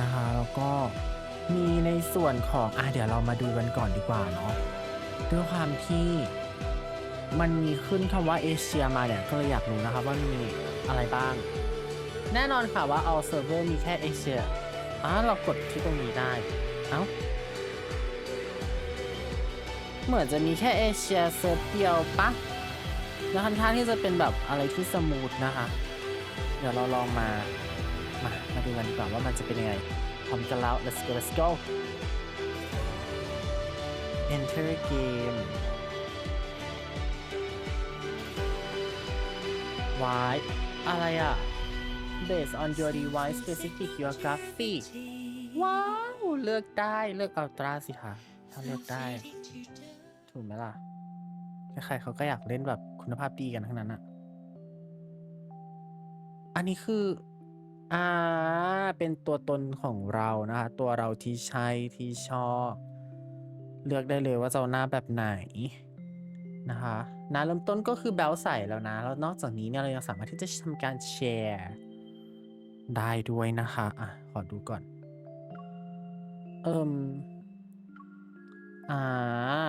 นะคะแล้วก็มีในส่วนของอะเดี๋ยวเรามาดูกันก่อนดีกว่าเนาะด้วยความที่มันมีขึ้นคำว่าเอเชียมาเนี่ยก็เลยอยากรู้นะครับว่ามีอะไรบ้าง แน่นอนค่ะว่า all server มีแค่เอเชียอะเรากดที่ตรงนี้ได้เอ้าเหมือนจะมีแค่เอเชียเซิร์ฟเดียวปะแล้วทำท่าที่จะเป็นแบบอะไรที่สมูทนะคะ เดี๋ยวเราลองมา มา ดูกันดีกว่าว่ามันจะเป็นยังไงพร้อมกันแล้ว let's go let's go enter game why อะไรอะ based on your device specific geography ว้าว เลือกได้เลือกอัลตราสิคะถ้าเลือกได้ ถูกไหมล่ะ ใครๆเขาก็อยากเล่นแบบคุณภาพดีกันทั้งนั้นอะอันนี้คือ อ่า เป็นตัวตนของเรานะคะ ตัวเราที่ใช่ที่ชอบ เลือกได้เลยว่าจะเอาหน้าแบบไหนนะคะหน้าเริ่มต้นก็คือแบลใส่แล้วนะ แล้วนอกจากนี้เนี่ยเรายังสามารถที่จะทำการแชร์ได้ด้วยนะคะอะขอดูก่อน เอิมอ่า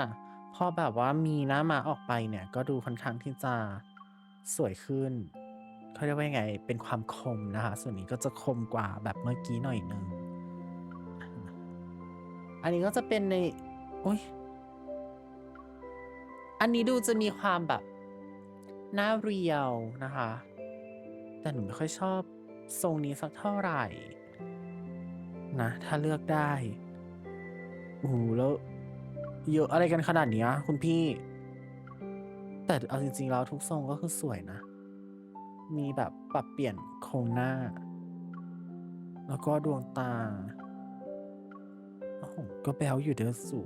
พอแบบว่ามีหน้ามาออกไปเนี่ย ก็ดูค่อนข้างที่จะสวยขึ้น เขาเรียกว่ายังไง เป็นความคมนะคะ ส่วนนี้ก็จะคมกว่าแบบเมื่อกี้หน่อยนึง อันนี้ก็จะเป็นในโอ้ย อันนี้ดูจะมีความแบบหน้าเรียวนะคะ แต่หนูไม่ค่อยชอบทรงนี้สักเท่าไหร่ นะ ถ้าเลือกได้โอ้โหแล้วเยอะอะไรกันขนาดนี้คุณพี่ แต่เอาจริง ๆ แล้วทุกทรงก็คือสวยนะ มีแบบปรับเปลี่ยนโครงหน้า แล้วก็ดวงตาโอ้โหก็แบลอยู่เด้อสู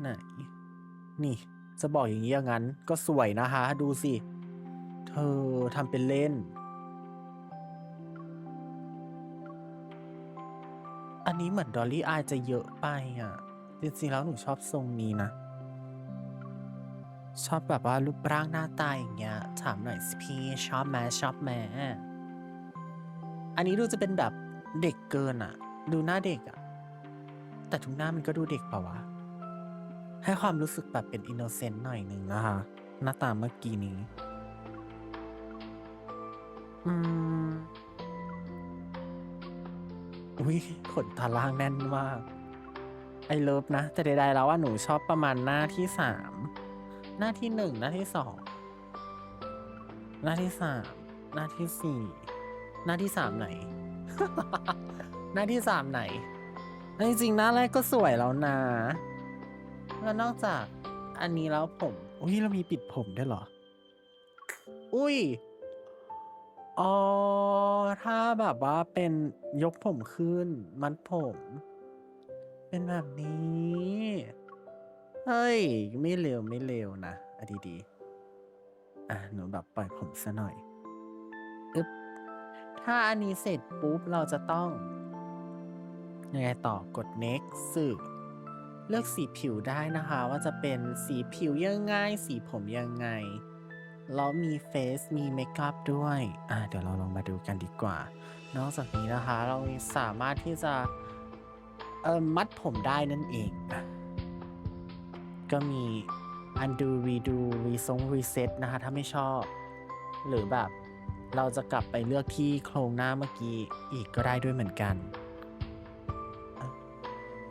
ไหน นี่ จะบอกอย่างนี้อย่างนั้น ก็สวยนะคะ ดูสิ เธอทำเป็นเล่น อันนี้เหมือนดอลลี่อายจะเยอะไปอะ จริงๆแล้วหนูชอบทรงนี้นะ ชอบแบบว่ารูปร่างหน้าตาอย่างเงี้ย ถามหน่อยสิพี่ชอบไหมชอบไหมอันนี้ดูจะเป็นแบบเด็กเกินอะดูหน้าเด็กอะแต่ทุกหน้ามันก็ดูเด็กเปล่าวะ ให้ความรู้สึกแบบเป็นอินโนเซนต์หน่อยหนึ่งนะคะหน้าตาเมื่อกี้นี้ อืม อุ้ยขนตาล่างแน่นมาก ไอเลิฟนะ แต่ใดๆแล้วว่าหนูชอบประมาณหน้าที่สาม หน้าที่หนึ่งหน้าที่สองหน้าที่สามหน้าที่สี่หน้าที่สามไหน หน้าที่สามไหนจริงๆหน้าแรกก็สวยแล้วนะแล้วนอกจากอันนี้แล้วผมอุ้ยเรามีปิดผมด้วยเหรอ อุ้ยอ๋อถ้าแบบว่าเป็นยกผมขึ้น มัดผม เป็นแบบนี้ เฮ้ย ไม่เร็วไม่เร็วนะอะดีอะหนูแบบปล่อยผมซะหน่อยอึ๊บถ้าอันนี้เสร็จปุ๊บเราจะต้องยังไงต่อกด next สื่อเลือกสีผิวได้นะคะ ว่าจะเป็นสีผิวยังไง สีผมยังไง แล้วมีเฟซมีเมคอัพด้วย อ่าเดี๋ยวเราลองมาดูกันดีกว่า นอกจากนี้นะคะ เราสามารถที่จะเออมัดผมได้นั่นเองอะ ก็มี undo redo resong reset นะคะ ถ้าไม่ชอบ หรือแบบเราจะกลับไปเลือกที่โครงหน้าเมื่อกี้อีกก็ได้ด้วยเหมือนกัน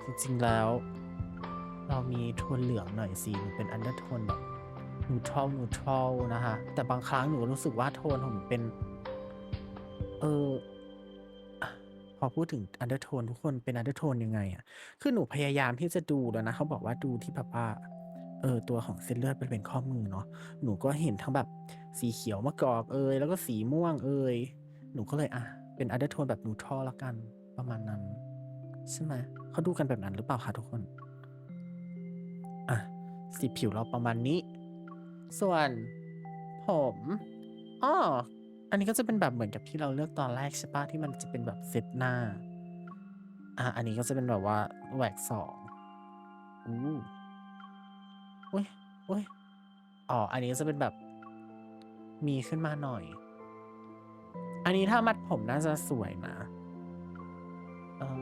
จริงๆแล้ว เรามีโทนเหลืองหน่อยสิมันเป็นอันเดอร์โทนแบบนูทรัลนูทรัลนะคะ แต่บางครั้งหนูรู้สึกว่าโทนของหนูเป็น เออ อพูดถึงอันเดอร์โทนทุกคนเป็นอันเดอร์โทนยังไงอะ คือหนูพยายามที่จะดูแล้วนะ เขาบอกว่าดูที่แบบว่าเออตัวของเส้นเลือดเป็นเป็นข้อมือเนาะหนูก็เห็นทั้งแบบสีเขียวมะกอกเอยแล้วก็สีม่วงเอยหนูก็เลยอะเป็นอันเดอร์โทนแบบนูทรัลละกันประมาณนั้นใช่ไหมเขาดูกันแบบนั้นหรือเปล่าคะทุกคน อะ สีผิวเราประมาณนี้ ส่วนผมอ้อ อันนี้ก็จะเป็นแบบเหมือนกับที่เราเลือกตอนแรกใช่ปะที่มันจะเป็นแบบเซตหน้า อะอันนี้ก็จะเป็นแบบว่าแหวกสองอู้อุ้ยอุ้ยอ๋อ อันนี้ก็จะเป็นแบบ มีขึ้นมาหน่อย อันนี้ถ้ามัดผมน่าจะสวยนะเออ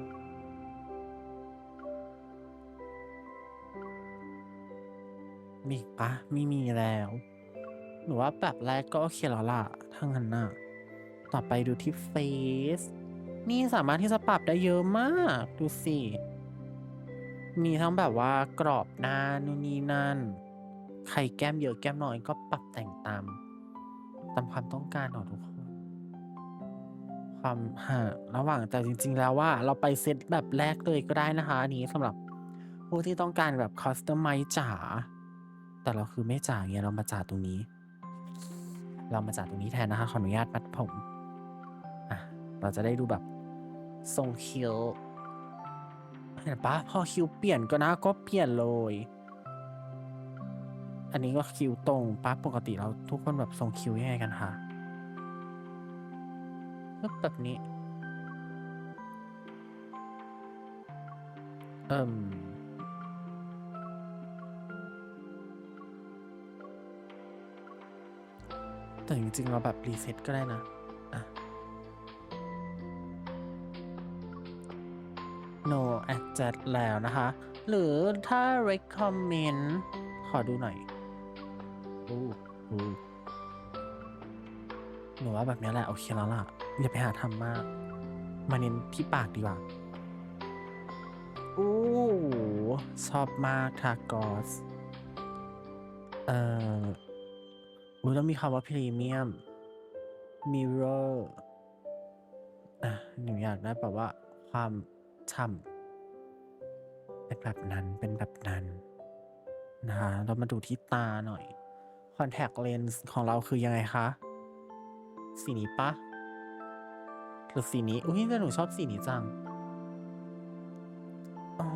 มีปะไม่มีแล้ว หนูว่าแบบแรกก็โอเคแล้วล่ะทั้างนั้นน่ะต่อไปดูที่เฟซนี่สามารถที่จะปรับได้เยอะมาก ดูสิ มีทั้งแบบว่ากรอบหน้านู่นนี่นั่น ใครแก้มเยอะแก้มน้อยก็ปรับแต่งตาม ตามความต้องการของทุกคน ความห่างระหว่างแต่จริง ๆ แล้วว่าเราไปเซตแบบแรกเลยก็ได้นะคะ อันนี้สำหรับผู้ที่ต้องการแบบคอสตอมไมจ๋าแต่เราคือไม่จ๋าไงเรามาจ๋าตรงนี้ เรามาจ๋าตรงนี้แทนนะคะขออนุญาตมัดผมอะเราจะได้ดูแบบทรงคิ้วเห็นปะพอคิ้วเปลี่ยนก็นะก็เปลี่ยนเลย อันนี้ก็คิ้วตรงปะปกติเราทุกคนแบบทรงคิ้วยังไงกันคะปึ๊บแบบนี้เอิ่ม แต่จริงๆเราแบบรีเซ็ตก็ได้นะอะ no adjust แล้วนะคะ หรือถ้า recommend ขอดูหน่อยอู้อู้หนูว่าแบบนี้แหละ โอเคแล้วล่ะ อย่าไปหาทำมาก มาเน้นที่ปากดีกว่าโอ้ชอบมากทากอส เอ่อ อุ้ยแล้วมีคำว่าพรีเมียมมิเรอร์หนูอยากได้แบบว่าความฉ่ำเป็นแบบนั้นเป็นแบบนั้นนะคะเรามาดูที่ตาหน่อย Contact Lens ของเราคือยังไงคะ สีนี้ปะหรือสีนี้ อุ้ยแต่หนูชอบสีนี้จังโอ้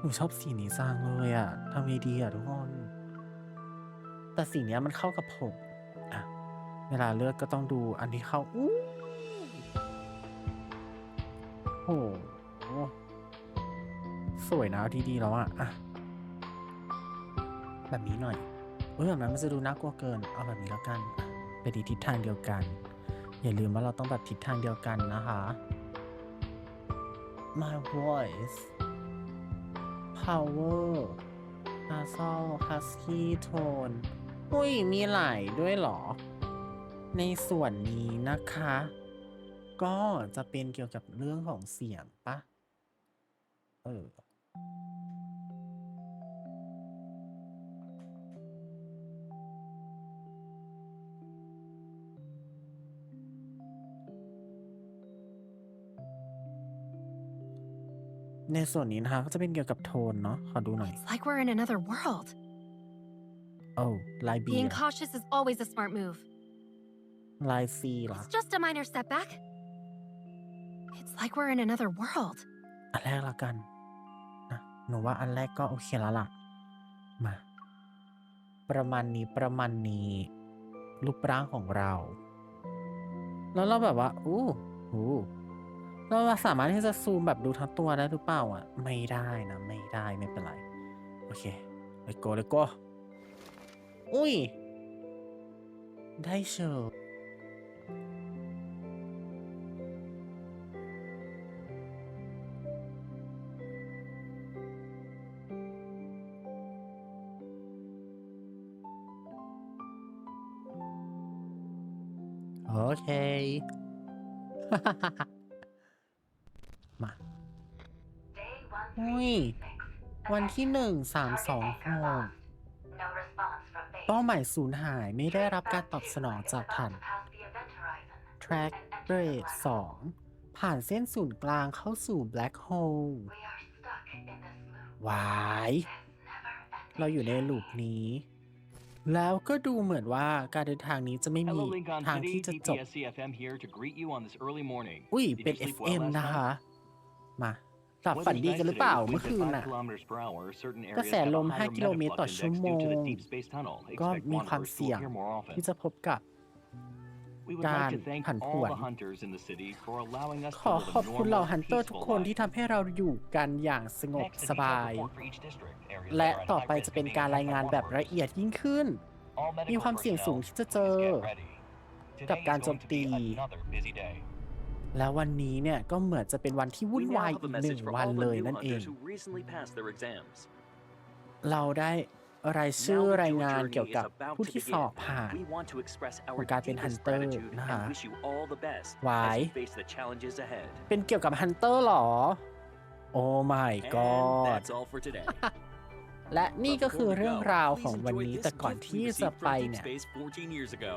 หนูชอบสีนี้จังเลยอะทำไงดีอะทุกคน แต่สีเนี้ยมันเข้ากับผมอะเวลาเลือกก็ต้องดูอันที่เข้าอู้โอ้โหสวยนะเอาดีๆแล้วอะอะแบบนี้หน่อยเอ้ยแบบนั้นมันจะดูน่ากลัวเกิน เอาแบบนี้แล้วกันไปดีทิศทางเดียวกัน อย่าลืมว่าเราต้องแบบทิศทางเดียวกันนะคะ My voice power nasal husky tone อุ้ยมีหลายด้วยเหรอ ในส่วนนี้นะคะ ก็จะเป็นเกี่ยวกับเรื่องของเสียงปะเออในส่วนนี้นะคะก็จะเป็นเกี่ยวกับโทนเนาะขอดูหน่อย It's like we're in another world. โอ้ลายบี Being cautious is always a smart move. ลายซีล่ะ It's just a minor setback. It's like we're in another world. อันแรกละกันนะหนูว่าอันแรกก็โอเคแล้วล่ะ มา ประมาณนี้ประมาณนี้ รูปร่างของเรา แล้วเราแบบว่า อู้หูเราสามารถที่จะซูมแบบดูทั้งตัวได้หรือเปล่าอะ ไม่ได้นะ ไม่ได้ไม่เป็นไร โอเค เลยโกเลยโก อุ้ย ได้เชียวโอเค มาอุ้ย วันที่หนึ่งสามสองหก เป้าหมายสูญหายไม่ได้รับการตอบสนองจากฐาน Track Rate 2 ผ่านเส้นศูนย์กลางเข้าสู่ Black Hole วาย เราอยู่ในลูปนี้ แล้วก็ดูเหมือนว่าการเดินทางนี้จะไม่มี Hello, Lincoln ทาง City. ที่จะจบ TPS CFM here to greet you on this early morning. อุ้ย Did เป็น you sleep well FM last นะคะ night? มา หลับ Weather's ฝันดี nice กันหรือ today เปล่า with เมื่อ winds คื at น5น่ะ kilometers per hour. Certain กระ areas แส have ล a ม higher 5กิโลเมตรต่อ metaflux ชั่ว index โม due to ง the deep space tunnel. ก็ Expect มีความ wanderers to เสี่ยง appear more often. ที่จะพบกับ We would การ like to thank ผันผ all วน the hunters in the city for allowing us ข to อ live ขอบ a คุณเหล่า normal, ฮันเตอร์ทุก peaceful คนที่ life. ทำให้เราอยู่กันอย่างสงบ Next, a ส detailed บาย report for each district. Areas และ that are at ต่อ high ไป risk จะ of เป็น being การ attacked ราย by งานแบบ wanderers. ละเอียดยิ่งขึ้น All มี medical ความเสี่ยงสูง personnel, ที่จะเจ please อ get ready. กับ Today การ is โจม going to ตี be another busy day. แล้ววันนี้เนี่ยก็เหมือนจะเป็นวันที่วุ่น We วาย now อี have ก a หนึ่ง message for วัน all เล the ย new นั่นเอง hunters who recently passed their exams. เราได้รายชื่อ Now that ราย your งาน journey เกี่ยว is กับ about ผู้ to ที่ส begin. อบผ่าน We want to express ข our องการเป็น deepest Hunter gratitude นะคะ and wish you all the best Why? as you face the challenges ahead. เป็นเกี่ยวกับฮันเตอร์หรอ โอ้ my And god that's all for today. และนี่ But ก็คือ before we เรื่อง go, ราว please ของวัน enjoy นี้ this แต่ก่อน gift we ที่จะ received ไป from Deep เนี่ย Space 14 years ago.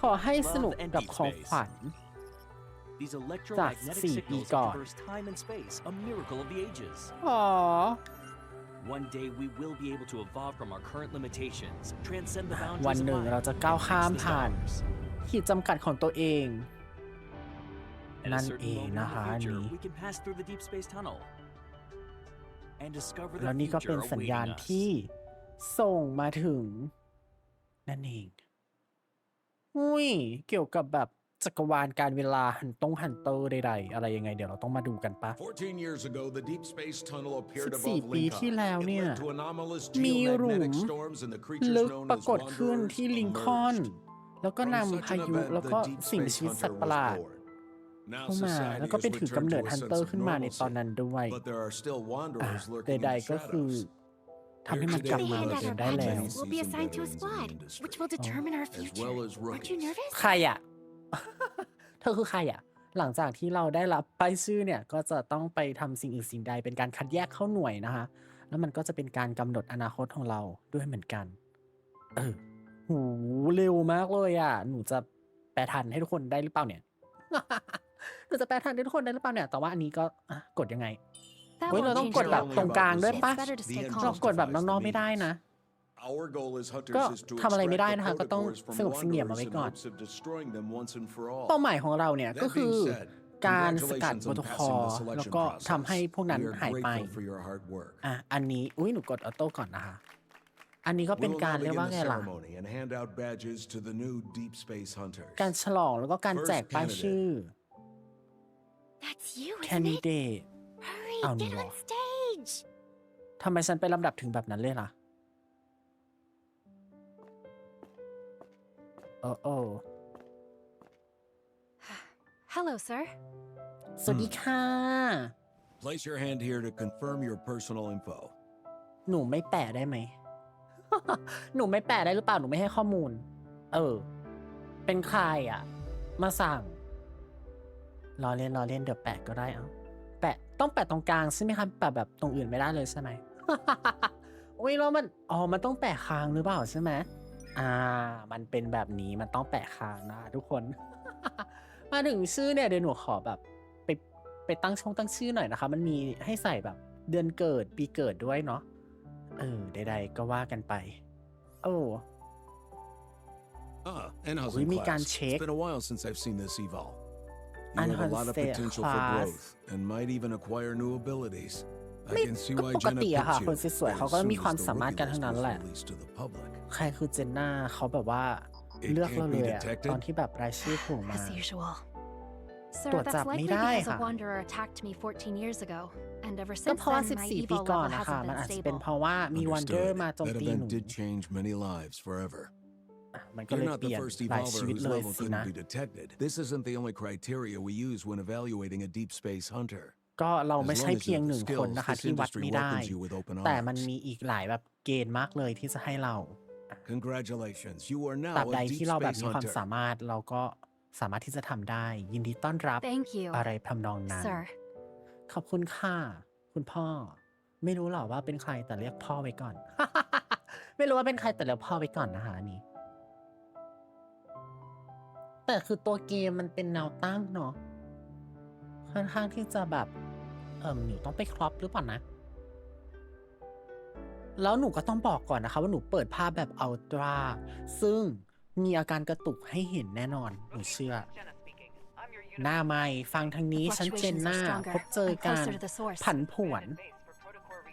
ขอให้สนุก Love and กับ Deep ของ Space ขวัญ These จาก electromagnetic สี่ signals ปีก่อน traverse time and space, a miracle of the ages. อ๋อ One day we will be able to evolve from our current limitations, transcend the วัน boundaries ห of นึ่ง mind, เราจะก้าว and ข้าม reach the ผ่าน stars. ขีดจำกัดของตัวเอง At นั่ a น certain เอง moment in นะคะ the อัน future, นี้ we can pass through the deep space tunnel and discover แล้ว the นี่ก็เป็น future สัญญาณ awaiting us. ที่ส่งมาถึง นั่นเอง อุ้ย เกี่ยวกับแบบ จักรวาลการเวลาหันตรงหันเตอร์ใดๆอะไรยังไง เดี๋ยวเราต้องมาดูกันปะ 14 years ago, the deep space tunnel appeared 14 above ปีที่ Lincoln. แล้ว It เนี่ย led to anomalous มีหลุม geomagnetic storms and the creatures ลึก known ป as รากฏขึ้น wanderers ที่ลิงคอล์น emerged. แล้วก็ From นำ such พา an ยุ event, แล้ว the ก็ deep สิ่งมี space ชีวิตสัต hunter ว์ประหลาด was born. Now เข้ามา society แล้วก็ has เป็นถือกำ returned เนิ to ด a ฮัน sense เตอร์ of ขึ้นมาในตอนนั้น normalcy. ด้วย But there are still อะ wanderers ใ lurking in ด the ๆก็คือ shadows. ทำให้มันกลับ The มา hand เดิ at น our ได้แล้ว badges will be assigned to a squad, which will determine our As future. well as Aren't you rookies. nervous? ใครอะ เธอคือใครอะ หลังจากที่เราได้รับป้ายชื่อเนี่ยก็จะต้องไปทำสิ่งอื่นสิ่งใดเป็นการคัดแยกเข้าหน่วยนะคะ แล้วมันก็จะเป็นการกำหนดอนาคตของเราด้วยเหมือนกัน เออหูเร็วมากเลยอะ หนูจะแปลทันให้ทุกคนได้หรือเปล่าเนี่ยหนูจะแปลทันให้ทุกคนได้หรือเปล่าเนี่ย แต่ว่าอันนี้ก็อะกดยังไง That เฮ้ยเรา won't ต้อง change กด your แบบ outcome. ตรงกลางด้วยปะ It's better to stay The เรา calm. กดแบบน้องๆไม่ได้นะ ก็ is to ทำอะไรไม่ได้ extract นะคะ the ก็ต้อง protocors from สงบเสงี่ยมเอา wanderers ไว้ in ก่อน hopes of destroying them once and for all. เป้าหมายของเราเนี่ยก็ That คือ being said, การสกัด congratulations โปร on โตคอ passing ล the แล้ว selection ก็ทำให้ process. พวกนั้น We are หายไป grateful for your hard work. อะอันนี้อุ้ยหนูกดออโต้ก่อนนะคะ อันนี้ก็เป็น We will การ now เรียก begin ว่า the ไงล่ะ ceremony and hand out badges to the new deep space hunters. การฉลองแล้วก็การแจก First ป้าย candidate ชื่อ That's you, isn't it? candidate Hurry, Oh, get no. on stage. ทำไมฉันไปลำดับถึงแบบนั้นเลยล่ะ โอ้โอ้ Hello, sir. สวัสดีค่ะ Place your hand here to confirm your personal info. หนูไม่แปะได้ไหม หนูไม่แปะได้หรือเปล่า หนูไม่ให้ข้อมูล เออ เป็นใครอะ มาสั่ง รอเล่นรอเล่นเดี๋ยวแปะก็ได้เอาแปะ ต้องแปะตรงกลางใช่ไหมครับแปะแบบตรงอื่นไม่ได้เลยใช่ไหม อุ้ยแล้วมัน อ๋อ มันต้องแปะค้างหรือเปล่าใช่ไหม อ่า มันเป็นแบบนี้มันต้องแปะค้างนะทุกคน มาถึงชื่อเนี่ยเดี๋ยวหนูขอแบบ ไปไปตั้งช่องตั้งชื่อหน่อยนะคะ มันมีให้ใส่แบบเดือนเกิดปีเกิดด้วยเนาะเออใดๆก็ว่ากันไป โอ้ Ah, and how's We in make class? an check. It's been a while since I've seen this eval. You And have a how's lot of the potential for class? growth and might even acquire new abilities. I ไม่ can see ก็ why ปก Jenna ติอะค่ะ picked คน you สวยๆเขาก็ as มี soon ความ as the สามารถ rookie กัน list ทั้งนั้น was แหละ released to the public. ใครคือเจนน่าเขาแบบว่า It เลือกเรา can't เล be ยอะ detected? ตอนที่แบบรายชื่อโผล่มา As usual. Sir, Tuột that's dạp likely mi đai because hả? a wanderer attacked me 14 years ago. And ever ก็ since เพราะว่า then, my 14 ปี evil ก่อน level นะคะ hasn't มันอาจ been จะเป็น stable. เพราะว่ามีวันเดอร์ Understood. มาโจม That ตีหนู event did change many lives forever. อะมันก็เล You're ย not เปลี่ the ยน first หลาย evolver ชีวิต whose เลย level สินะ couldn't be detected. This isn't the only criteria we use when evaluating a deep space hunter. ก็เราไม่ As ใช่ long as เพียง you ห have นึ่ the งคน skills, นะคะ this ที่วัด industry ไม่ได้ welcomes you with open แต่มัน arms. มีอีกหลายแบบเกณฑ์มากเลยที่จะให้เรา Congratulations, you are ตราบ now ใด a ที่ deep เราแบบ space มีความ hunter. สามารถเราก็สามารถที่จะทำได้ ยินดีต้อนรับ Thank you, อะไรทำนองนั้น sir. ขอบคุณค่ะ คุณพ่อ ไม่รู้หรอกว่าเป็นใครแต่เรียกพ่อไว้ก่อน ไม่รู้ว่าเป็นใครแต่เรียกพ่อไว้ก่อนนะคะอันนี้ แต่คือตัวเกมมันเป็นแนวตั้งเนาะค่อนข้างที่จะแบบ เอิมหนูต้องไปครอปหรือเปล่านะ แล้วหนูก็ต้องบอกก่อนนะคะ ว่าหนูเปิดภาพแบบอัลตร้าซึ่งมีอาการกระตุกให้เห็นแน่นอน หนูเชื่อ หน้าไม่ฟังทางนี้ฉันเจน Fluctuations หน้า are stronger พบเจอ and การ closer to the source. ผันผวน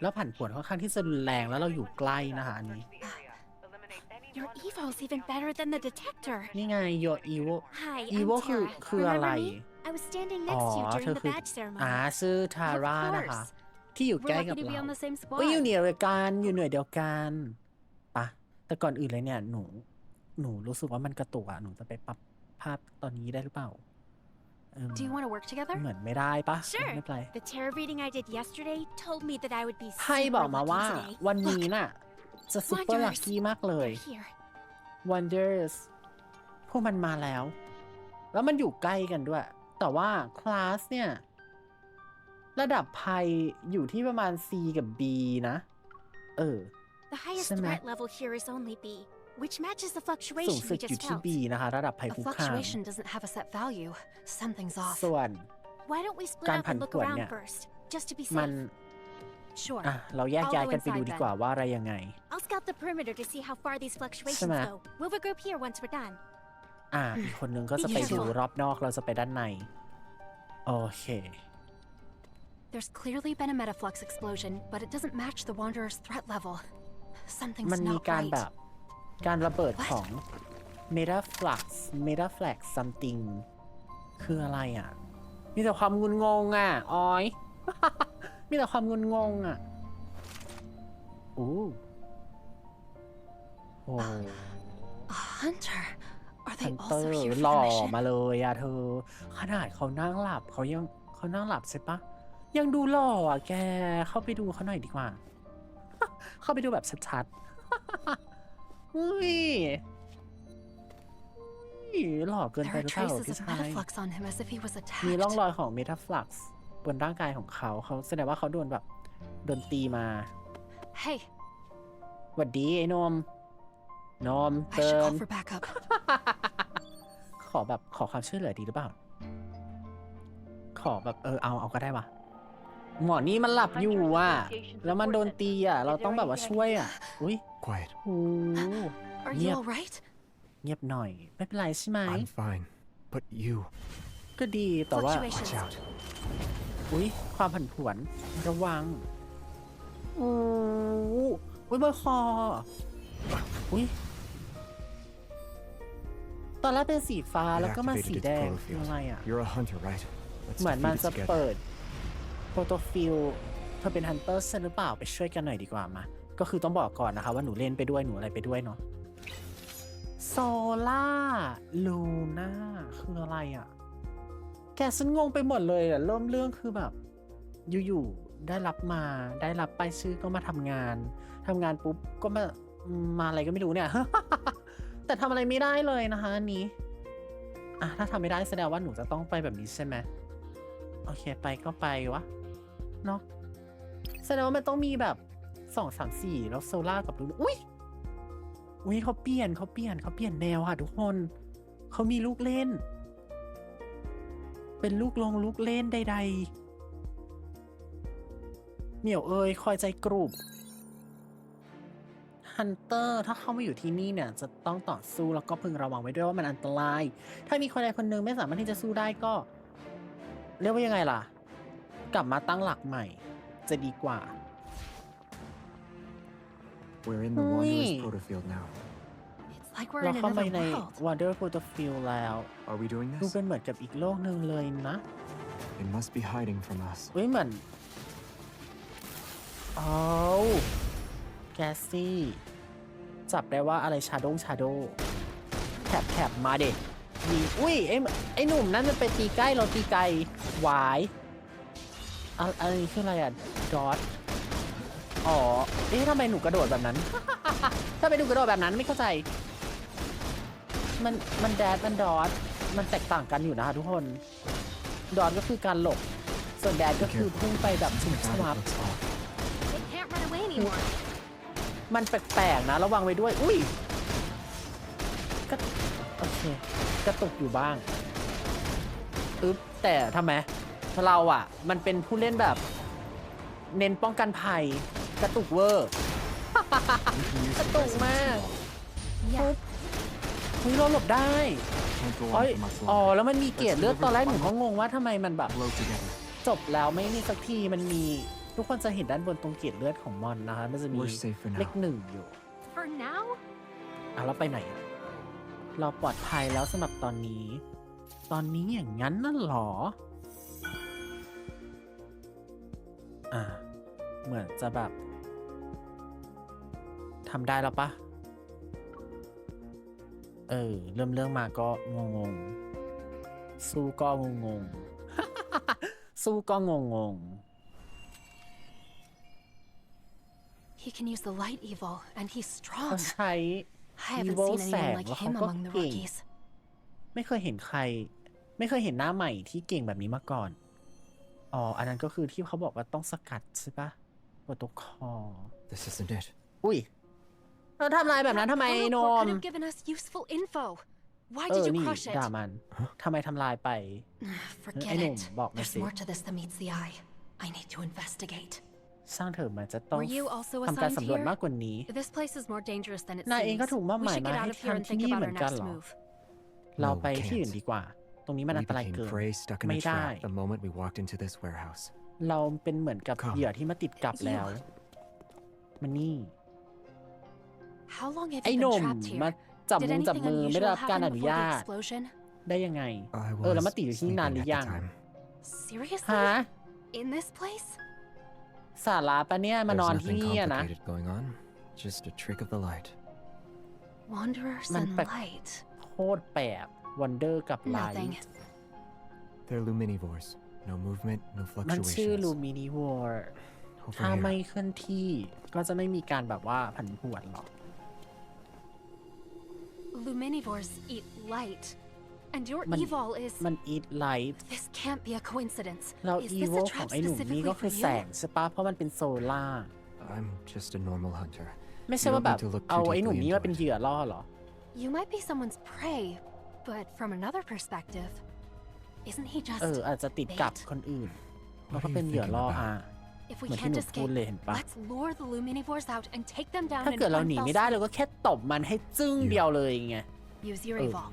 แล้วผันผวนค่อนข้างที่จะรุนแรงแล้วเราอยู่ใกล้นะคะอันนี้ Your evo's even better than the detector. นี่ไง your evil Hi, evil I'm คือ Tara. คืออะไร Remember me? I was standing อ๋อ next to you เธ during อ the คือ badge อ่า ceremony. ชื่อทา Of ร่านะคะ course. ที่อยู่ We're ใกล้ lucky กับ to be เรา on the same ก็อยู่ squad. เหนือกันอยู่หน่วยเดียวกันปะแต่ก่อนอื่นเลยเนี่ยหนูหนูรู้สึกว่ามันกระตุกอะหนูจะไปปรับภาพตอนนี้ได้หรือเปล่าเอิ่ม Do you want to work together? เหมือนไม่ได้ปะ Sure. ไม่เป็นไร The tarot reading I did yesterday told me that I would be ไพ่ super บอกมา lucky ว่า today. วัน Look, นี้น่ะ จะซูเปอร์ Wonders ลัคกี้มากเลย they're here. Wonders พวกมันมาแล้ว แล้วมันอยู่ใกล้กันด้วย แต่ว่าคลาสเนี่ย ระดับภัยอยู่ที่ประมาณ C กับ B นะ เออ The highest Same. threat level here is only B, which matches the สูง fluctuation สุ we ดอยู่ just ที่ felt. B นะคะ ระดับภัย A คุกคาม fluctuation doesn't have a set value. Something's off. ส่วน Why don't we split การ up and look ผันผวน around เนี่ย first, just to be มัน safe? Sure. อะเราแยก I'll ย้าย go กันไปดู inside ดี then. กว่าว่าอะไรยังไง I'll scout the perimeter to see how far these fluctuations Sama. go. We'll regroup here once we're done. อะอีกคนนึงก็จะไปดู Beautiful. รอบนอกเราจะไปด้านใน โอเค There's clearly been a metaflux explosion, but it doesn't match the Wanderer's threat level. มัน Something's มี not การ right. แบบ การระเบิดของ Metaflux Metaflux something คืออะไรอะ มีแต่ความงุนงงอะออย มีแต่ความงุนงงอะอู้โอ้ A hunter? Are ฮั they นเตอ also ร์ here for หล่อ the mission? มาเลยอะเธอ ขนาดเขานั่งหลับเขายังเขานั่งหลับใช่ปะยังดูหล่ออะแก เข้าไปดูเขาหน่อยดีกว่า เข้าไปดูแบบชัดๆอุ้ยอุ้ยหล่อเกิน There ไป are หรือเปล่า traces พี่ of ชาย metaflux on him as if he was มี attacked. ร่องรอยของ Metaflux บนร่างกายของเขาเขาแสดงว่าเขาโดนแบบโดนตีมา Hey, หวัดดีไอ้นม นม I เตื should อน call for backup. ขอแบบขอความช่วยเหลือดีหรือเปล่า ขอแบบเออเอาเอาก็ได้วะหมอนี่มันหลับอยู่อะ แล้วมันโดนตีอะ เราต้องแบบว่าช่วยอะ อุ้ย Quiet. โอ้ Are Yep. you alright? เงียบหน่อย ไม่เป็นไรใช่ไหม I'm fine. But you, ก็ดีแต่ว่า Fluctuations. watch out. อุ้ยความผันผวนระวังโอ้อุ้ยบนคออุ้ย ตอนแรกเป็นสีฟ้า It แล้วก็มา activated สี its แดง proto คือ field. อะไรอะ You're a hunter, right? Let's เหมือนมัน defeat จะ it together. เปิดโปรโตฟิลเธอเป็นฮันเตอร์ใช่หรือเปล่าไปช่วยกันหน่อยดีกว่ามา ก็คือต้องบอกก่อนนะคะว่าหนูเล่นไปด้วยหนูอะไรไปด้วยเนาะโซล่าลูน่าคืออะไรอะ แกฉันงงไปหมดเลยอะเริ่มเรื่องคือแบบ อยู่ๆได้รับมาได้รับไปายชื่อก็มาทำงานทำงานปุ๊บก็มามาอะไรก็ไม่รู้เนี่ย แต่ทำอะไรไม่ได้เลยนะคะอันนี้ อะถ้าทำไม่ได้แสดงว่าหนูจะต้องไปแบบนี้ใช่ไหมโอเคไปก็ไปวะเนาะแสดงว่ามันต้องมีแบบสองสามสี่แล้วโซล่ากับลูนอุ้ยอุ้ยเขาเปลี่ยนเขาเปลี่ยนเขาเปลี่ยนแนวค่ะทุกคนเขามีลูกเล่น เป็นลูกลงลูกเล่นใด ๆ เหมียวเอ้ยคอยใจกรุบ ฮันเตอร์ถ้าเข้ามาอยู่ที่นี่เนี่ยจะต้องต่อสู้แล้วก็พึงระวังไว้ด้วยว่ามันอันตราย ถ้ามีคนใดคนหนึ่งไม่สามารถที่จะสู้ได้ก็ เรียกว่ายังไงล่ะ กลับมาตั้งหลักใหม่ จะดีกว่า We're in the Ui. Wanderer's proto field now. It's like we're เรา in เข้าไป another ใน world. Wonder p o r t o f i e l แล้ว Are we doing ดู this? เป็นเหมือนกับอีกโลกหนึ่งเลยนะ They must be hiding from us. เฮ้ยเหมือนเอา แกสซี่ จับได้ว่าอะไรชาโดงชาโดแถบแถบมาเด็กมีอุ้ยไอ้ไอ้หนุ่มนั่นมันไปตีใกล้เราตีไกลหวายอะอะไรคืออะไรอะดอทอ๋อ เอ๊ะทำไมหนูกระโดดแบบนั้นทำไมหนูกระโดดแบบนั้นไม่เข้าใจ มัน มันแดด มันดอทมันแตกต่างกันอยู่นะคะทุกคน ดอทก็คือการหลบ ส่วนแดดก็คือพุ่งไปแบบชุบ That ชวับ มันแปลกๆนะ ระวังไว้ด้วย อุ้ยก็โอเคกระตุกอยู่บ้างอึ๊บแต่ทำไมเราอะ มันเป็นผู้เล่นแบบ เน้นป้องกันภัย กระตุกเวอร์ We can use กระ the ตุก resonance มาก wall. Yeah. เฮ้ยเราหลบได้ Can't go เอ้ on ย for much อ๋อ longer. แล้วมันมีเกียรติเลือด Let's ตอนแรก deliver หนู the ก็งงว่าทำไมมันแบบ Blow together. จบแล้วไม่มีสักทีมันมี ทุกคนจะเห็นด้านบนตรงเกียรติเลือดของมอนนะคะมันจะมี We're safe for เลข now. หนึ่งอยู่ For now? อะแล้วไปไหนอะเราปลอดภัยแล้วสำหรับตอนนี้ ตอนนี้อย่างนั้นน่ะเหรอ อ่า เหมือนจะแบบทำได้แล้วปะเออ เริ่มเรื่องมาก็งงงๆสู้ก็งงงๆ สู้ก็งงง He can use the light evil, and he's ๆ strong. เขาใช้ I haven't evil seen anyone แสง like แล้วเขา him ก็ among the เก่ง rookies. ไม่เคยเห็นใคร ไม่เคยเห็นหน้าใหม่ที่เก่งแบบนี้มาก่อน อ๋อ อันนั้นก็คือที่เขาบอกว่าต้องสกัดใช่ปะโปรโตคอล This isn't it. อุ้ยเราทำลายแบบนั้นทำไม That โน protocol ม could have given us useful info. Why เอ did อ you นี่ crush it? ด่ามันทำไมทำลายไป Forget I know, it. บอกมา There's สิ more to this than meets the eye. I need to investigate. ช่างเถอะมันจะต้อง Were you also ทำการ assigned สำรวจ here? มากกว่านี้ This place is more dangerous than it นายเอง seems. ก็ถูกมอบ We หมาย should มา get out ให้ of here and ทำที่ think นี่ about เหมื our อนกัน next เหรอ move. เรา No, ไป we ที่อื่น can't. ดีกว่า ตรงนี้มันอั We นตราย became เกิน prey stuck in a May trap die. the moment we walked into this warehouse. เราเป็นเหมือนกับ Come. เหยื่อที่มาติดกับแล้ว มันนี่ How long have ไอ้ you ห been นุ่ม trapped มา here? จับ Did มือจับ anything มือไม่ได้ unusual รับการอ happen นุ before ญา the ต explosion? ได้ยังไง I เออแล้วมา was ติดอยู่ที่นี่ sleeping นานห at รือ the ยัง time. Seriously? ฮะ In this place? สาระปะเนี่ยมา There's นอนที่ nothing นี่อะนะ complicated going on. Just a trick of the light. Wanderers Man, and but- light. โคตรแปลกวันเดอร์กับไล Nothing. ท์ They're luminivores. No movement, no มันชื่อ fluctuations. ลูมินิวอร์ Over ถ้าไม่ here. เคลื่อนที่ก็จะไม่มีการแบบว่าผันผวนหรอก Luminivores eat light. And your Man- evil is. มันอีทไลท์ This can't be a coincidence. แล้ว Is อี this โว a ของ trap ไอ้หนุ่มนี่ specifically ก็คื for อแส you? งใช่ปะเพราะมันเป็นโซล่า I'm just a normal hunter. ไม่ใช่ You ว่า don't แบบ need to look too เอาไอ้หนุ่ม deeply นี้ into มาเป็น it. เหยื่อล่อเหรอ You might be someone's prey, but from another perspective, isn't he just. เออ อาจจะติดกับ bait? คนอื่น แล้ว What ก็ are เป็น you เหยื่อ thinking ล่อ about? อ่ะ If we เหมือนที่ can't หนูพูด escape, เลยเห็นปะ let's lure the Luminivores out and take them down ถ้า in เกิดเรา one หนี fell ไม่ได้ swoop. เราก็แค่ตบมันให้จึ้ง อยู่ เดียวเลยไง Use your Oh. evil.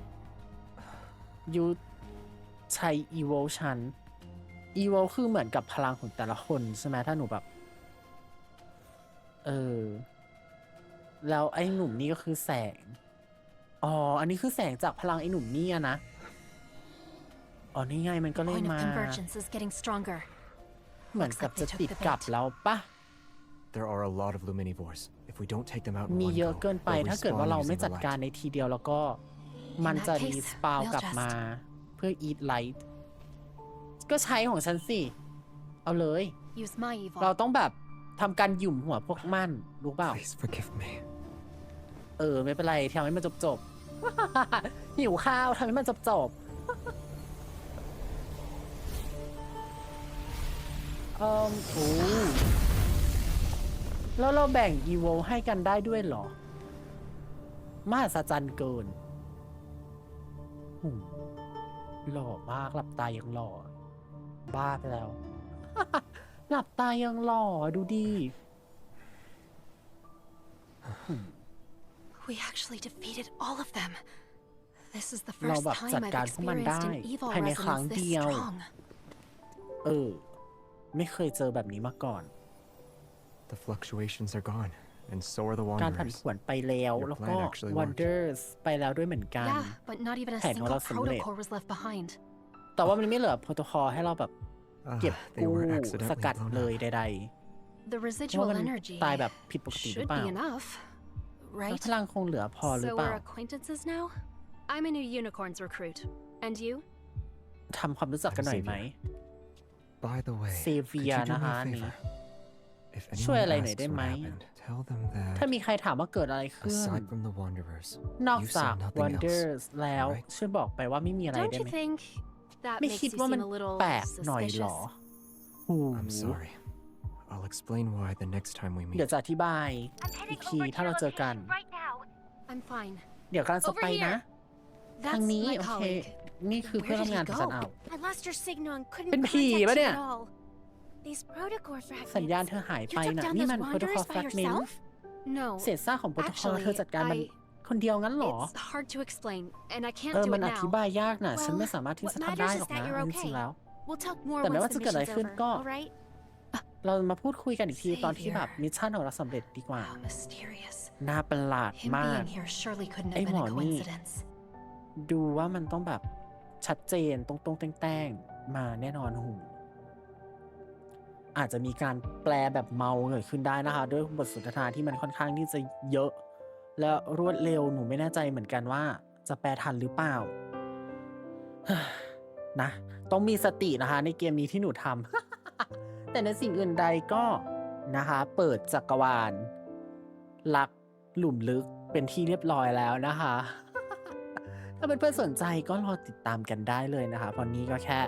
ยูใช้อีโวชันอีโวคือเหมือนกับพลังของแต่ละคนใช่ไหมถ้าหนูแบบ เออ แล้วไอ้หนุ่มนี่ก็คือแสง อ๋อ อันนี้คือแสงจากพลังไอ้หนุ่มนี่อะนะ อ๋อ นี่ไงมันก็เลย Point of มา convergence is getting stronger. เหมือนกับจะติดกับแล้วปะ There are a lot of luminivores. If we don't take them out in มี one เยอะ go, เกินไป they'll ถ้าเกิดว่า respawn เราไม่ using จัด the การ light. ในทีเดียวแล้วก็ มันจะ that รี case, สปาว we'll กลับ just- มาเพื่ออีทไลท์ก็ใช้ของฉันสิ เอาเลย Use my evil. เราต้องแบบทำการหยุ่มหัวพวกมันรู้เปล่า Please forgive me. เออ ไม่เป็นไรทำให้มันจบจบๆหิวข้าวทำให้มันจบจบๆเอ่อโอ้แล้วเราแบ่งอีโวให้กันได้ด้วยเหรอมหัศจรรย์เกิน หูหล่อมากหลับตายังหล่อ บ้าไปแล้ว หลับตายังหล่อดูดี We actually defeated all of them. This is the เรา first แบบ time จัด I've การพวกมันได้ experienced an evil ภายในครั้ง resonance เดี this ยว strong. เออ ไม่เคยเจอแบบนี้มาก่อน The fluctuations are gone, and so are the การผัน wanderers. ผวนไปแล้ว Your แล้ว plan ก็ actually worked. Wonders ไปแล้วด้วยเหมือนกัน Yeah, but not even a แผนของ single เราสำเร็จ protocol was left behind. แต่ว่ามันไม่เหลือโปรโตคอลให้เราแบบ Ah, เก็บ they กู้ were ส accidentally กัด blown เลย up. ใด The ๆเพราะ residual มัน energy ตายแบบผิดปกติหรือ should เปล่า be enough, แล้ว right? พลังคงเหลือพอหรือ So เปล่า we're acquaintances now? I'm a new unicorns recruit. And you? ทำความรู้จักกันหน่อยไหม By the way, could Xavier you do me นะคะ a อันนี้ favor? If ช่วย anyone อะไรหน่อย asks ได้ what ไหม happened, tell them ถ้า that มีใครถามว่าเกิดอะไรขึ้น aside from the wanderers, นอก you จาก saw nothing else. Wonders แล้ว alright? ช่วยบอกไปว่าไม่มีอะไร Don't ได้ you ไหม think that ไม่ makes คิด you ว่ามัน seem a little แปลกหน่อยเหรอ suspicious? หู I'm sorry. I'll explain why the next time we เดี๋ยว meet. จะอธิบายอีกทีถ้าเราเจอกัน I'm fine. เดี๋ยวกำลังจะ Over ไปนะ here. ทาง That's นี้ my โอเค colleague. นี่คือเพื่อนร่วมงานของฉันเอา I lost your signal and couldn't เป็น contact ผีปะเนี่ย you at all. These protocol สัญญาณ fragments. เธอหาย You ไป took นะ down นี่ those มันโปรโตคอล wanderers แฟ by กเมน yourself? No. เศษซากของโปรโตคอล Actually, เธอจัดการมัน I- คนเดียวงั้นเหรอ It's hard to explain, and I can't เออ do มัน it อธิบา now. ยยากนะฉัน Well, ไม่สามารถที่ what จะทำ matters ได้ is หรอก that นะ you're จริง okay. ๆแล้ว We'll talk more แต่ไม่ once ว่า the จะเกิดอะไร mission's ขึ้น over, ก็ alright? เรามาพูดคุยกันอีกทีตอนที่แบบ Savior มิชชั่นของเราสำเร็จดีกว่า How mysterious. น่าประหลาด Him มาก being here surely couldn't ไอ้ have หม been อ a นี่ coincidence. ดูว่ามันต้องแบบชัดเจนตรงๆแต้งๆ มาแน่นอนหู อาจจะมีการแปลแบบเมาเกิดขึ้นได้นะคะ ด้วยบทสนทนาที่มันค่อนข้างที่จะเยอะ และรวดเร็วหนูไม่แน่ใจเหมือนกันว่า จะแปลทันหรือเปล่านะต้องมีสตินะคะ ในเกมนี้ที่หนูทำแต่ในสิ่งอื่นใดก็นะคะ เปิดจักรวาลลักหลุมลึกเป็นที่เรียบร้อยแล้วนะคะ ถ้าเพื่อนสนใจก็รอติดตามกันได้เลยนะคะเพราะนี้ก็แค่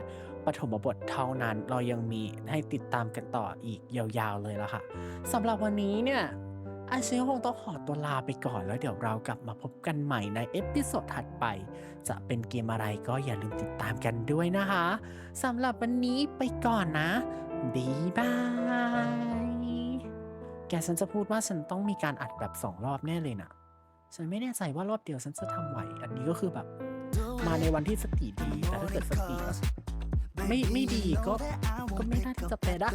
ปฐมบทเท่านั้นเรายังมีให้ติดตามกันต่ออีกยาวๆเลยละค่ะสำหรับวันนี้เนี่ยอาชีคงต้องขอตัวลาไปก่อนแล้วเดี๋ยวเรากลับมาพบกันใหม่ในเอพิโซดถัดไป จะเป็นเกมอะไรก็อย่าลืมติดตามกันด้วยนะคะสำหรับวันนี้ไปก่อนนะดีบายแกฉันจะพูดว่าฉันต้องมีการอัดแบบสองรอบแน่เลยนะฉันไม่แน่ใจว่ารอบเดียวฉันจะทำไหว อันนี้ก็คือแบบ มาในวันที่สติดีแต่ถ้าเกิดสติแบบ ไม่ไม่ดีก็ก็ไม่น่าจะไปได้